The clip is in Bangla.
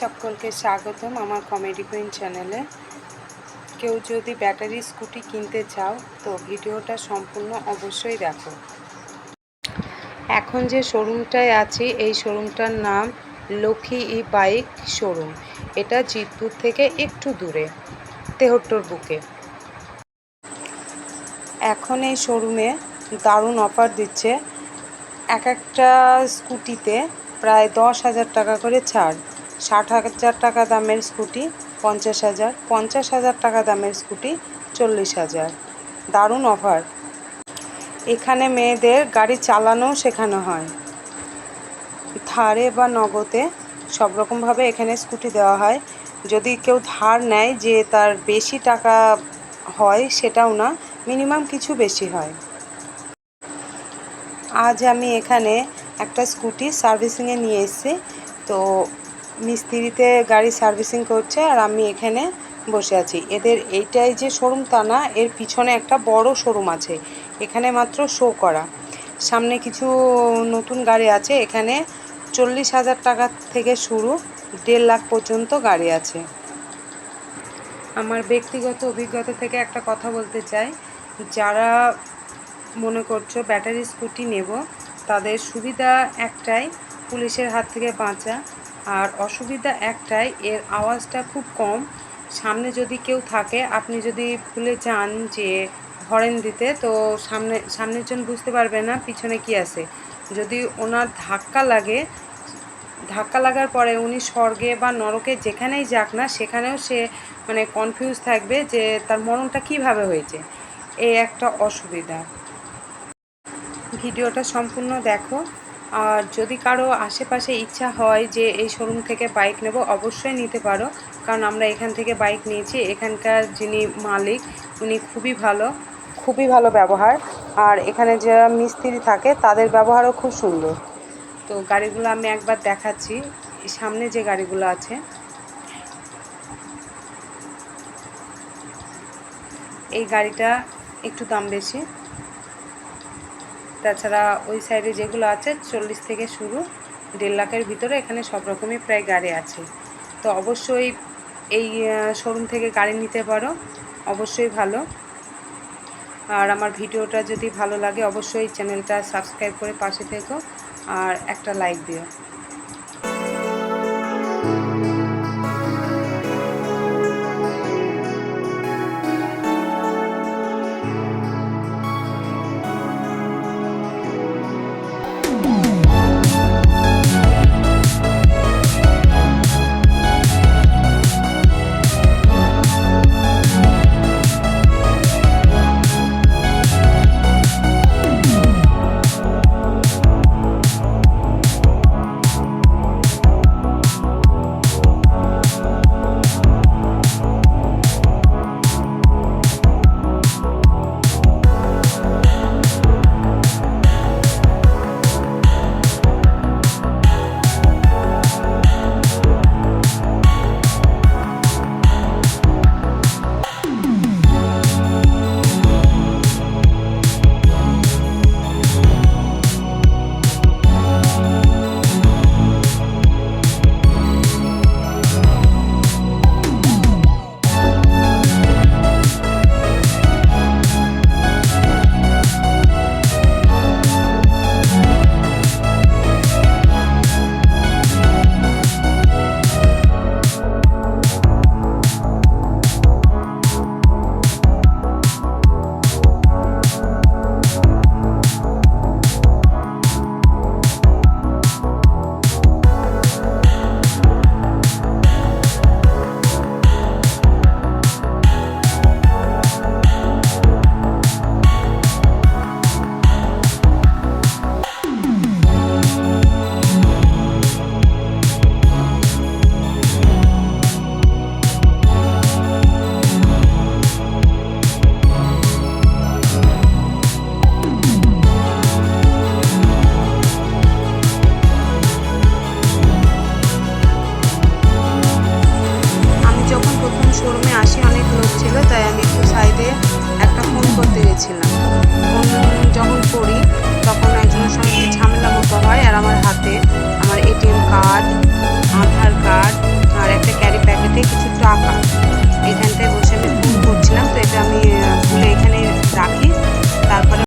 সকলকে স্বাগতম আমার কমেডি কুইন চ্যানেলে। কেউ যদি ব্যাটারি স্কুটি কিনতে চাও, তো ভিডিওটা সম্পূর্ণ অবশ্যই দেখো। এখন যে শোরুমটায় আছি, এই শোরুমটার নাম লক্ষ্মী ই বাইক শোরুম। এটা জিতপুর থেকে একটু দূরে, তেহট্টর বুকে। এখন এই শোরুমে দারুণ অফার দিচ্ছে। এক একটা স্কুটিতে প্রায় দশ হাজার টাকা করে ছাড়। ষাট হাজার টাকা দামের স্কুটি, পঞ্চাশ হাজার পঞ্চাশ হাজার টাকা দামের স্কুটি, চল্লিশ হাজার। দারুণ অফার। এখানে মেয়েদের গাড়ি চালানোও শেখানো হয়। ধারে বা নগদে সব রকমভাবে এখানে স্কুটি দেওয়া হয়। যদি কেউ ধার নেয় যে তার বেশি টাকা হয় সেটাও না, মিনিমাম কিছু বেশি হয়। আজ আমি এখানে একটা স্কুটি সার্ভিসিংয়ে নিয়ে এসেছি। তো মিস্ত্রিতে গাড়ি সার্ভিসিং করছে আর আমি এখানে বসে আছি। এদের এইটাই যে শোরুম তা না, এর পিছনে একটা বড় শোরুম আছে। এখানে মাত্র শো করা। সামনে কিছু নতুন গাড়ি আছে। এখানে চল্লিশ হাজার টাকা থেকে শুরু, দেড় লাখ পর্যন্ত গাড়ি আছে। আমার ব্যক্তিগত অভিজ্ঞতা থেকে একটা কথা বলতে চাই। যারা মনে করছ ব্যাটারি স্কুটি নেব, তাদের সুবিধা একটাই, পুলিশের হাত থেকে বাঁচা। আর অসুবিধা একটাই, এর আওয়াজটা খুব কম। সামনে যদি কেউ থাকে, আপনি যদি ভুলে যান যে হরেন দিতে, তো সামনে, সামনের জন বুঝতে পারবে না পিছনে কি আছে। যদি ওনার ধাক্কা লাগে, ধাক্কা লাগার পরে উনি স্বর্গে বা নরকে যেখানেই যাক না, সেখানেও সে মানে কনফিউজ থাকবে যে তার মরণটা কীভাবে হয়েছে। এই একটা অসুবিধা। ভিডিওটা সম্পূর্ণ দেখো। আর যদি কারও আশেপাশে ইচ্ছা হয় যে এই শোরুম থেকে বাইক নেব, অবশ্যই নিতে পারো। কারণ আমরা এখান থেকে বাইক নিয়েছি, এখানকার যিনি মালিক, উনি খুবই ভালো খুবই ভালো ব্যবহার। আর এখানে যারা মিস্ত্রি থাকে, তাদের ব্যবহারও খুব সুন্দর। তো গাড়িগুলো আমি একবার দেখাচ্ছি, সামনে যে গাড়িগুলো আছে। এই গাড়িটা একটু দাম বেশি। তাছাড়া ওই সাইডে যেগুলো আছে চল্লিশ থেকে শুরু, দেড় লাখের ভিতরে এখানে সব রকমই প্রায় গাড়ি আছে। তো অবশ্যই এই শোরুম থেকে গাড়ি নিতে পারো, অবশ্যই ভালো। আর আমার ভিডিওটা যদি ভালো লাগে, অবশ্যই চ্যানেলটা সাবস্ক্রাইব করে পাশে থেকো, আর একটা লাইক দিও।